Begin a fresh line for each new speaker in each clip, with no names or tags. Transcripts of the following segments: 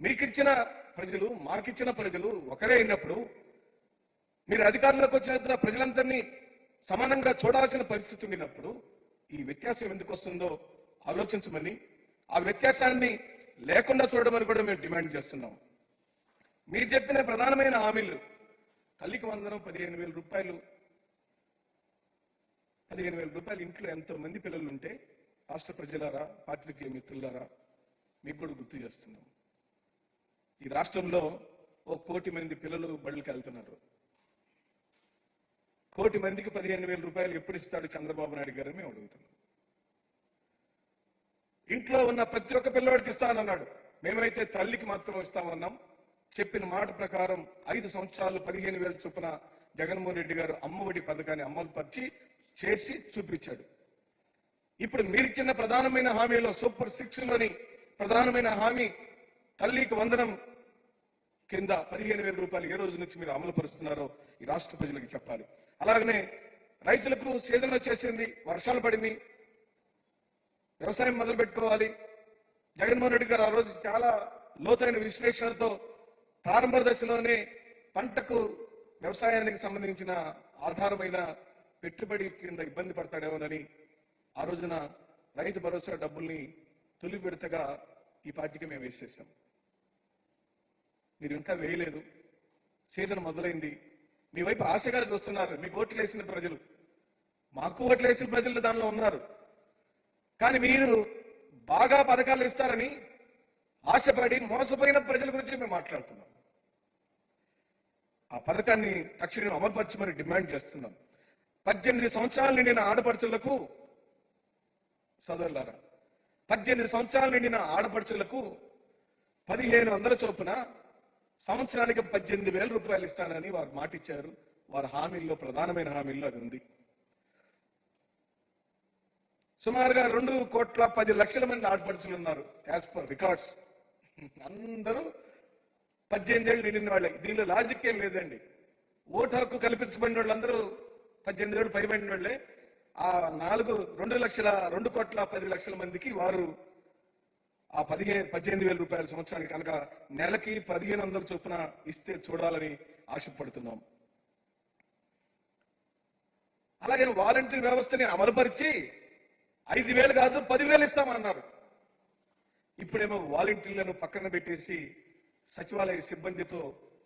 మీకిచ్చిన ప్రజలు మాకిచ్చిన ప్రజలు ఒకరే అయినప్పుడు మీరు అధికారంలోకి వచ్చిన ప్రజలందరినీ సమానంగా చూడాల్సిన పరిస్థితి ఉండినప్పుడు ఈ వ్యత్యాసం ఎందుకు వస్తుందో ఆలోచించమని ఆ వ్యత్యాసాన్ని లేకుండా చూడమని కూడా మేము డిమాండ్ చేస్తున్నాం. మీరు చెప్పిన ప్రధానమైన హామీలు తల్లికి వందనం పదిహేను వేల రూపాయలు పదిహేను వేల రూపాయలు ఇంట్లో ఎంతో మంది పిల్లలు ఉంటే రాష్ట్ర ప్రజలారా పాత్రికేయ మిత్రులారా మీకు కూడా గుర్తు చేస్తున్నాం. ఈ రాష్ట్రంలో ఓ కోటి మంది పిల్లలు బడులకు వెళ్తున్నారు కోటి మందికి పదిహేను వేల రూపాయలు ఎప్పుడు ఇస్తాడు చంద్రబాబు నాయుడు గారు మేము అడుగుతున్నాం. ఇంట్లో ఉన్న ప్రతి ఒక్క పిల్లవాడికి ఇస్తానన్నాడు. మేమైతే తల్లికి మాత్రం ఇస్తామన్నాం. చెప్పిన మాట ప్రకారం ఐదు సంవత్సరాలు పదిహేను వేల చొప్పున జగన్మోహన్ రెడ్డి గారు అమ్మఒడి పథకాన్ని అమలు పరిచి చేసి చూపించాడు. ఇప్పుడు మీరిచ్చిన ప్రధానమైన హామీలో సూపర్ సిక్స్లోని ప్రధానమైన హామీ తల్లికి వందనం కింద పదిహేను వేల రూపాయలు ఏ రోజు నుంచి మీరు అమలు పరుస్తున్నారో ఈ రాష్ట్ర ప్రజలకు చెప్పాలి. అలాగనే రైతులకు సీజన్ వచ్చేసింది వర్షాలు పడింది. వ్యవసాయం మొదలు పెట్టుకోవాలి. జగన్మోహన్ రెడ్డి గారు ఆ రోజు చాలా లోతైన విశ్లేషణతో ప్రారంభ దశలోనే పంటకు వ్యవసాయానికి సంబంధించిన ఆధారమైన పెట్టుబడి కింద ఇబ్బంది పడతాడేమోనని ఆ రోజున రైతు భరోసా డబ్బుల్ని తొలి విడతగా ఈ పార్టీకి మేము వేసేసాం. మీరు ఇంకా వేయలేదు. సీజన్ మొదలైంది. మీ వైపు ఆశగా చూస్తున్నారు. మీకు ఓట్లు వేసిన ప్రజలు. మాకు ఓట్లు వేసిన ప్రజలు దానిలో ఉన్నారు. కానీ మీరు బాగా పథకాలు ఇస్తారని ఆశపడి మోసపోయిన ప్రజల గురించి మేము మాట్లాడుతున్నాం. ఆ పథకాన్ని తక్షణం అమలుపరచమని డిమాండ్ చేస్తున్నాం. పద్దెనిమిది సంవత్సరాలు నిండిన ఆడపడుచులకు సోదరులారా పద్దెనిమిది సంవత్సరాలు నిండిన ఆడపడుచులకు పదిహేను వందల చొప్పున సంవత్సరానికి పద్దెనిమిది వేల రూపాయలు ఇస్తానని వారు మాటిచ్చారు. వారి హామీల్లో ప్రధానమైన హామీల్లో అది ఉంది. సుమారుగా రెండు కోట్ల పది లక్షల మంది ఆడపడుచులు ఉన్నారు యాజ్ పర్ రికార్డ్స్ అందరూ పద్దెనిమిది ఏళ్ళు నిండిన వాళ్ళే. దీనిలో లాజిక్ ఏం లేదండి. ఓటు హక్కు కల్పించబడిన వాళ్ళందరూ పద్దెనిమిది ఏళ్ళు పైబడిన వాళ్ళే. ఆ నాలుగు రెండు లక్షల రెండు కోట్ల పది లక్షల మందికి వారు ఆ పదిహేను పద్దెనిమిది వేల రూపాయల సంవత్సరానికి కనుక నెలకి పదిహేను వందల చొప్పున ఇస్తే చూడాలని ఆశపడుతున్నాం. అలాగే వాలంటీర్ వ్యవస్థని అమలుపరిచి ఐదు వేలు కాదు పదివేలు ఇస్తామన్నారు. ఇప్పుడేమో వాలంటీర్లను పక్కన పెట్టేసి సచివాలయ సిబ్బందితో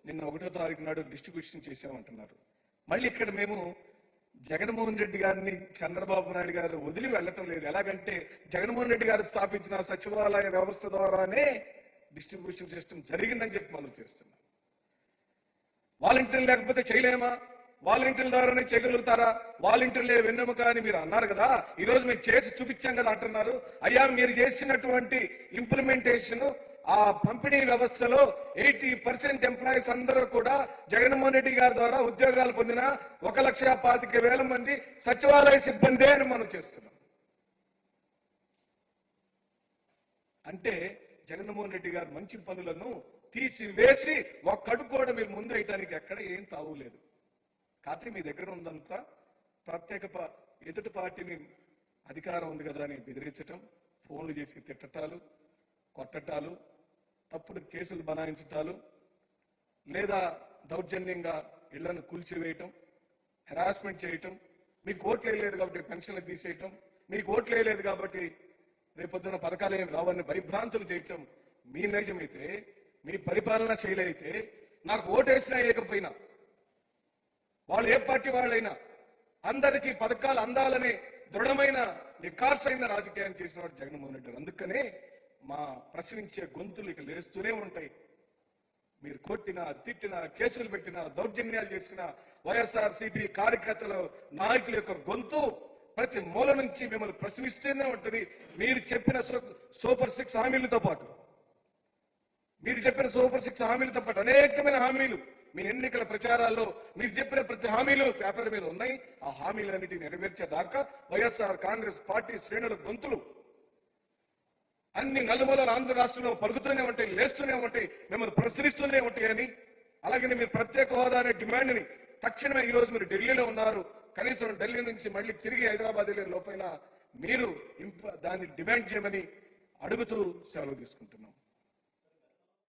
నిన్న ఒకటో తారీఖు నాడు డిస్ట్రిబ్యూషన్ చేశామంటున్నారు. మళ్ళీ ఇక్కడ మేము జగన్మోహన్ రెడ్డి గారిని చంద్రబాబు నాయుడు గారు వదిలి వెళ్ళటం లేదు. ఎలాగంటే జగన్మోహన్ రెడ్డి గారు స్థాపించిన సచివాలయ వ్యవస్థ ద్వారానే డిస్ట్రిబ్యూషన్ సిస్టమ్ జరిగిందని చెప్పి మనం చేస్తున్నాం వాలంటీర్లు లేకపోతే చేయలేమా? వాలంటీర్ల ద్వారానే చేయగలుగుతారా? వాలంటీర్లే వెన్నెముక అని మీరు అన్నారు కదా? ఈ రోజు మేము చేసి చూపించాం కదా అంటున్నారు. అయ్యా మీరు చేసినటువంటి ఇంప్లిమెంటేషన్ ఆ పంపిణీ వ్యవస్థలో ఎయిటీ పర్సెంట్ ఎంప్లాయీస్ అందరూ కూడా జగన్మోహన్ రెడ్డి గారి ద్వారా ఉద్యోగాలు పొందిన ఒక లక్ష పాతిక వేల మంది సచివాలయ సిబ్బందే అని మనం చేస్తున్నాం. అంటే జగన్మోహన్ రెడ్డి గారు మంచి పనులను తీసివేసి ఒక్కడు కూడా మీరు ముందు వేయటానికి ఎక్కడ ఏం తావులేదు కాకపోతే మీ దగ్గర ఉందంతా ప్రత్యేక ఎదుటి పార్టీని అధికారం ఉంది కదా అని బెదిరించటం ఫోన్లు చేసి తిట్టటాలు కొట్టటాలు తప్పుడు కేసులు బనాయించటాలు లేదా దౌర్జన్యంగా ఇళ్ళను కూల్చివేయటం హెరాస్మెంట్ చేయటం మీకు ఓట్లు వేయలేదు కాబట్టి పెన్షన్లు తీసేయటం మీకు ఓట్లు వేయలేదు కాబట్టి రేపొద్దున పథకాలు ఏమి రావని భయభ్రాంతులు చేయటం మీ నైజమైతే మీ పరిపాలన శైలైతే నాకు ఓటేసినా వేయకపోయినా వాళ్ళు ఏ పార్టీ వాళ్ళైనా అందరికీ పథకాలు అందాలనే దృఢమైన నిఖార్సైన రాజకీయాన్ని చేసిన వాడు జగన్మోహన్ రెడ్డి అందుకనే మా ప్రశ్నించే గొంతులు ఇక లేస్తూనే ఉంటాయి. మీరు కొట్టిన తిట్టిన కేసులు పెట్టిన దౌర్జన్యాలు చేసిన వైఎస్ఆర్ సిపి కార్యకర్తల నాయకుల యొక్క గొంతు ప్రతి మూల నుంచి మిమ్మల్ని ప్రశ్నిస్తూనే ఉంటుంది. మీరు చెప్పిన సూపర్ సిక్స్ హామీలతో పాటు. మీరు చెప్పిన సూపర్ సిక్స్ హామీలతో పాటు అనేకమైన హామీలు. మీ ఎన్నికల ప్రచారాల్లో మీరు చెప్పిన ప్రతి హామీలు పేపర్ మీద ఉన్నాయి. ఆ హామీలన్నిటిని నెరవేర్చేదాకా వైఎస్ఆర్ కాంగ్రెస్ పార్టీ శ్రేణుల గొంతులు అన్ని నలుమూలల ఆంధ్ర రాష్ట్రంలో పలుకుతూనే ఉంటాయి లేస్తూనే ఉంటాయి మిమ్మల్ని ప్రశ్నిస్తూనే ఉంటాయని అలాగే మీరు ప్రత్యేక హోదా అనే డిమాండ్ని తక్షణమే ఈ రోజు మీరు ఢిల్లీలో ఉన్నారు. కనీసం ఢిల్లీ నుంచి మళ్ళీ తిరిగి హైదరాబాద్ వెళ్ళే లోపైన మీరు ఇంప- దాన్ని డిమాండ్ చేయమని అడుగుతూ సెలవు తీసుకుంటున్నాం.